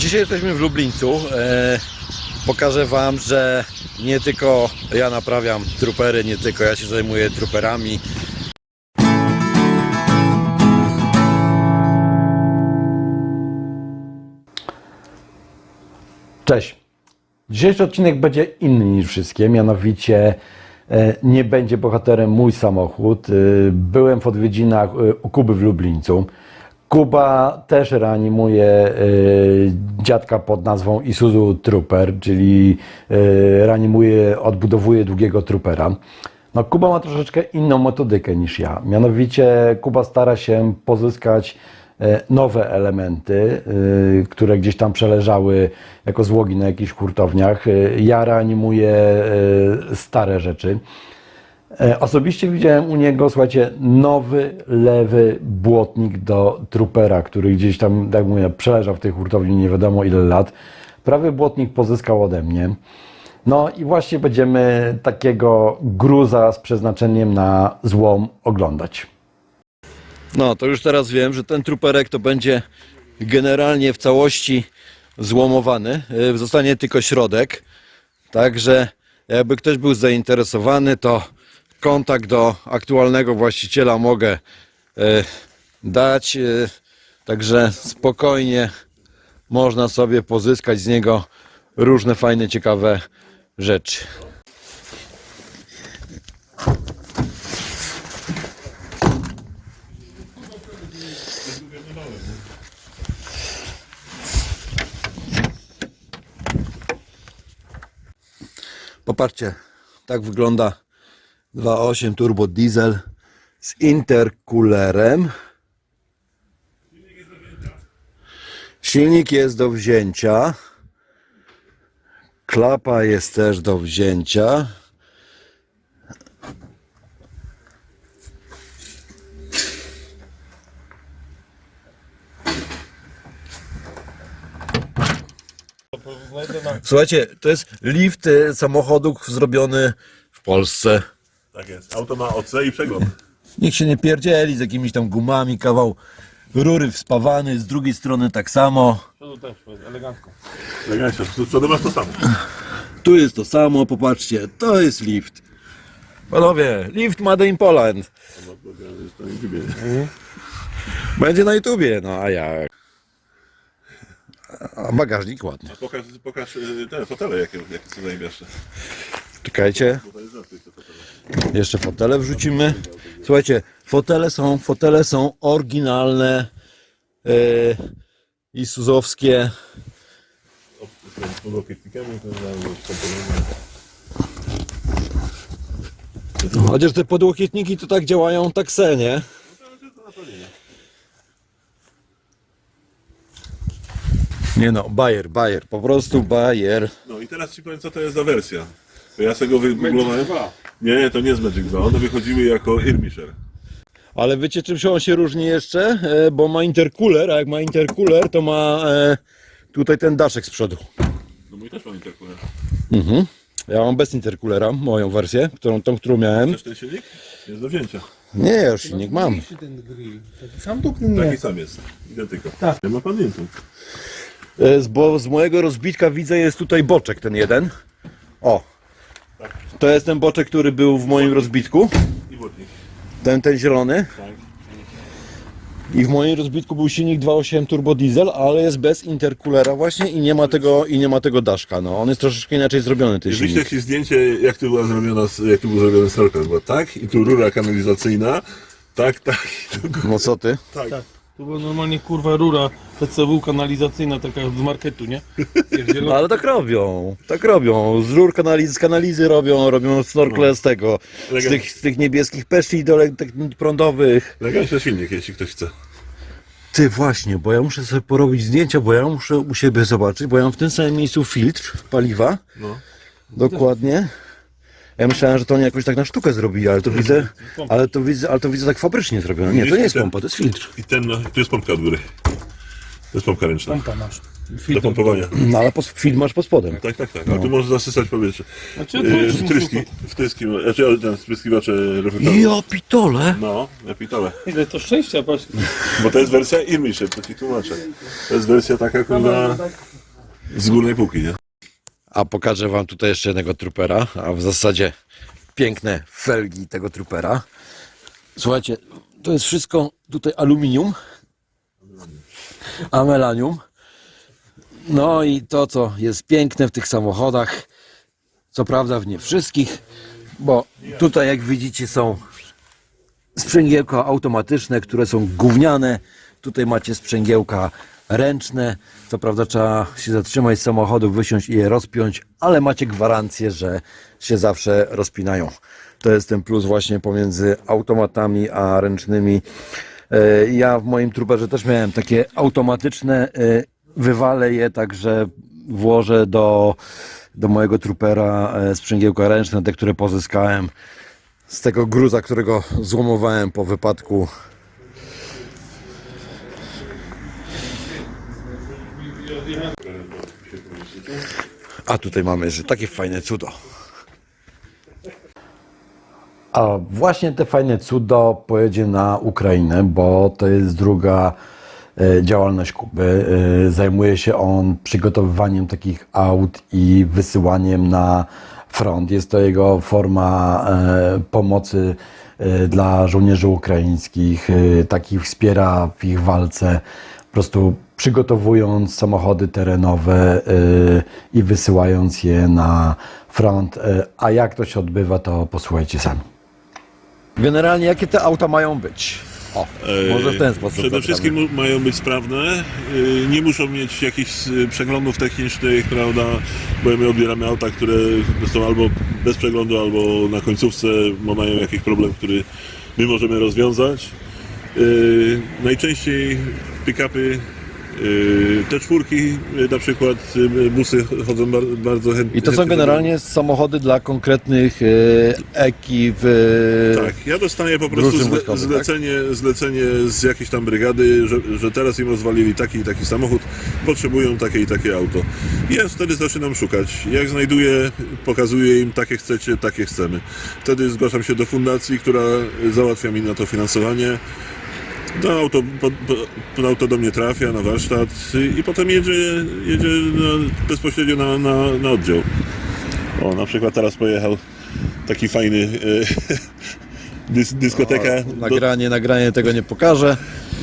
Dzisiaj jesteśmy w Lublińcu. E, pokażę Wam, że nie tylko ja naprawiam trupery, nie tylko ja się zajmuję truperami. Cześć. Dzisiejszy odcinek będzie inny niż wszystkie, mianowicie e, nie będzie bohaterem mój samochód. E, Byłem w odwiedzinach u Kuby w Lublińcu. Kuba też reanimuje e, dziadka pod nazwą Isuzu Trooper, czyli e, reanimuje, odbudowuje długiego Troopera. No, Kuba ma troszeczkę inną metodykę niż ja. Mianowicie Kuba stara się pozyskać e, nowe elementy, które gdzieś tam przeleżały jako złogi na jakichś hurtowniach. Ja reanimuję stare rzeczy. E, Osobiście widziałem u niego, słuchajcie, nowy lewy błotnik do trupera, który gdzieś tam, tak mówię, przeleżał w tej hurtowni nie wiadomo ile lat. Prawy błotnik pozyskał ode mnie. No i właśnie będziemy takiego gruza z przeznaczeniem na złom oglądać. No, to już teraz wiem, że ten truperek to będzie generalnie w całości złomowany. E, Zostanie tylko środek. Także jakby ktoś był zainteresowany, to kontakt do aktualnego właściciela mogę e, dać. e, Także spokojnie można sobie pozyskać z niego różne fajne, ciekawe rzeczy. Popatrzcie, tak wygląda 2.8 turbo diesel z intercoolerem. Silnik jest do wzięcia. Klapa jest też do wzięcia. Słuchajcie, to jest lift e, samochodu zrobiony w Polsce. Tak jest. Auto ma OC i przegląd. Niech się nie pierdzieli z jakimiś tam gumami, kawał rury wspawany, z drugiej strony tak samo. Przodu też, elegancko. Elegancja. Z przodu masz to samo. Tu jest to samo, popatrzcie, to jest lift. Panowie, lift Made in Poland. Będzie na YouTubie, no a jak? A bagażnik ładny. A pokaż, pokaż y, te fotele, jakie, jakie są największe. Czekajcie, Bo to jest żarty. Jeszcze fotele wrzucimy. Słuchajcie, fotele są, fotele są oryginalne yy, i suzowskie. Chociaż te podłokietniki to tak działają tak se, nie? Nie no, Bayer, Bayer, po prostu Bayer. No i teraz ci powiem, co to jest za wersja. Ja sobie go wygooglowałem. Nie, nie, to nie jest Magic 2. One wychodziły jako Irmisher. Ale wiecie czym się on się różni jeszcze? E, bo ma intercooler, a jak ma intercooler, to ma e, tutaj ten daszek z przodu. No mój też ma intercooler. Mhm. Ja mam bez intercoolera, moją wersję, którą, tą, którą miałem. Też ten silnik? Jest do wzięcia. Nie, ja już silnik mam. Mniejszy ten grill. Taki sam tu nie. Taki sam jest. Identyko. Tak. Nie ma pamiętu. E, z, bo z mojego rozbitka widzę jest tutaj boczek ten jeden. O. To jest ten boczek, który był w moim rozbitku. I. Ten, ten zielony. Tak. I w moim rozbitku był silnik 2.8 turbo diesel, ale jest bez intercoolera właśnie i nie ma tego, i nie ma tego daszka. No, on jest troszeczkę inaczej zrobiony ten Wyślę silnik. ci zdjęcie, jak tu była zrobiona, jak tu był zrobiony serker, bo tak, i tu rura kanalizacyjna, tak, tak, i tu, No co ty? tak. Tak. To była normalnie kurwa rura PCW kanalizacyjna taka z marketu, nie? No ale tak robią, tak robią. Z rur kanalizy, z kanalizy robią, robią snorkle z tego, z tych, z tych niebieskich peszli do tych prądowych. Elegancki silnik, jeśli ktoś chce. Ty właśnie, bo ja muszę sobie porobić zdjęcia, bo ja muszę u siebie zobaczyć, bo ja mam w tym samym miejscu filtr paliwa. No. Dokładnie. Ja myślałem, że to oni jakoś tak na sztukę zrobili, ale to widzę, ale to widzę, ale to widzę tak fabrycznie zrobione. Nie, to nie jest pompa, to jest filtr. I ten, no, tu jest pompka od góry. To jest pompka ręczna. Pompa masz. do pompowania. No ale pos- filtr masz pod spodem. Tak, tak, tak. A tu możesz zasysać powietrze. Znaczy, Yy, mu wtryski, wtryski, znaczy ten spryskiwacze reflektorów. Ja pitole! No, ja pitole. Ile to szczęścia, patrz. Bo to jest wersja Irmisher, to ci tłumaczę. To jest wersja taka, kurwa, z górnej półki, nie? A pokażę wam tutaj jeszcze jednego trupera, a w zasadzie piękne felgi tego trupera. Słuchajcie, to jest wszystko tutaj aluminium, amelanium. No i to, co jest piękne w tych samochodach, co prawda w nie wszystkich, bo tutaj jak widzicie są sprzęgiełka automatyczne, które są gówniane. Tutaj macie sprzęgiełka ręczne. Co prawda trzeba się zatrzymać z samochodu, wysiąść i je rozpiąć, ale macie gwarancję, że się zawsze rozpinają. To jest ten plus właśnie pomiędzy automatami a ręcznymi. E, Ja w moim truperze też miałem takie automatyczne. e, Wywalę je, także włożę do, do mojego trupera e, sprzęgiełka ręczne, te, które pozyskałem z tego gruza, którego złomowałem po wypadku. A tutaj mamy jeszcze takie fajne cudo. A właśnie te fajne cudo pojedzie na Ukrainę, bo to jest druga e, działalność Kuby. E, Zajmuje się on przygotowywaniem takich aut i wysyłaniem na front. Jest to jego forma e, pomocy dla żołnierzy ukraińskich. Takich wspiera w ich walce. Po prostu przygotowując samochody terenowe e, i wysyłając je na front. E, A jak to się odbywa, to posłuchajcie sami. Generalnie jakie te auta mają być? O, może w ten sposób. Przede wszystkim mają być sprawne, nie muszą mieć jakichś przeglądów technicznych, prawda, bo my odbieramy auta, które są albo bez przeglądu, albo na końcówce bo mają jakiś problem, który my możemy rozwiązać. Najczęściej pick-upy, te czwórki, yy, na przykład yy, busy chodzą bar- bardzo chętnie. I to są generalnie samochody dla konkretnych ekip. Tak, ja dostaję po prostu zle, tak? zlecenie, zlecenie z jakiejś tam brygady, że, że teraz im rozwalili taki i taki samochód, potrzebują takie i takie auto. I ja wtedy zaczynam szukać. Jak znajduję, pokazuję im, takie chcecie, takie chcemy. Wtedy zgłaszam się do fundacji, która załatwia mi na to finansowanie. To auto, po, po, to auto do mnie trafia na warsztat i potem jedzie, jedzie na, bezpośrednio na, na, na oddział. O, na przykład teraz pojechał taki fajny e, dys, dyskoteka. do, nagranie, nagranie tego nie pokażę.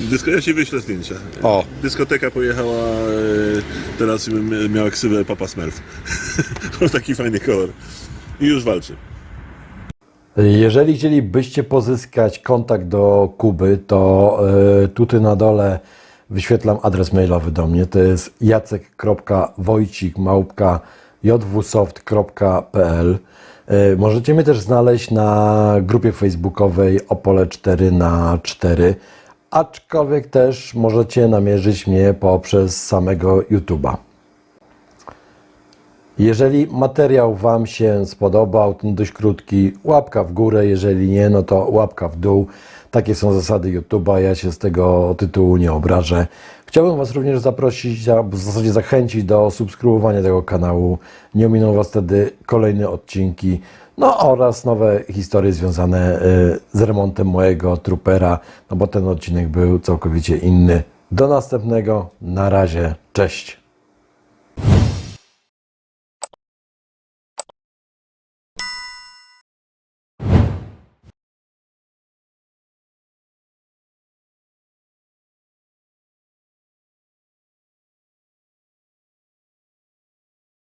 dysko, ja ci wyślę zdjęcia. O. Dyskoteka pojechała, e, teraz miała ksywę Papa Smurf. taki fajny kolor. I już walczy. Jeżeli chcielibyście pozyskać kontakt do Kuby, to e, tutaj na dole wyświetlam adres mailowy do mnie. To jest jacek.wojcik.jwsoft.pl E, Możecie mnie też znaleźć na grupie facebookowej Opole 4 na 4 aczkolwiek też możecie namierzyć mnie poprzez samego YouTube'a. Jeżeli materiał Wam się spodobał, ten dość krótki, łapka w górę, jeżeli nie, no to łapka w dół. Takie są zasady YouTube'a, ja się z tego tytułu nie obrażę. Chciałbym Was również zaprosić, a w zasadzie zachęcić do subskrybowania tego kanału. Nie ominą Was wtedy kolejne odcinki, no oraz nowe historie związane y, z remontem mojego trupera, no bo ten odcinek był całkowicie inny. Do następnego, na razie, cześć.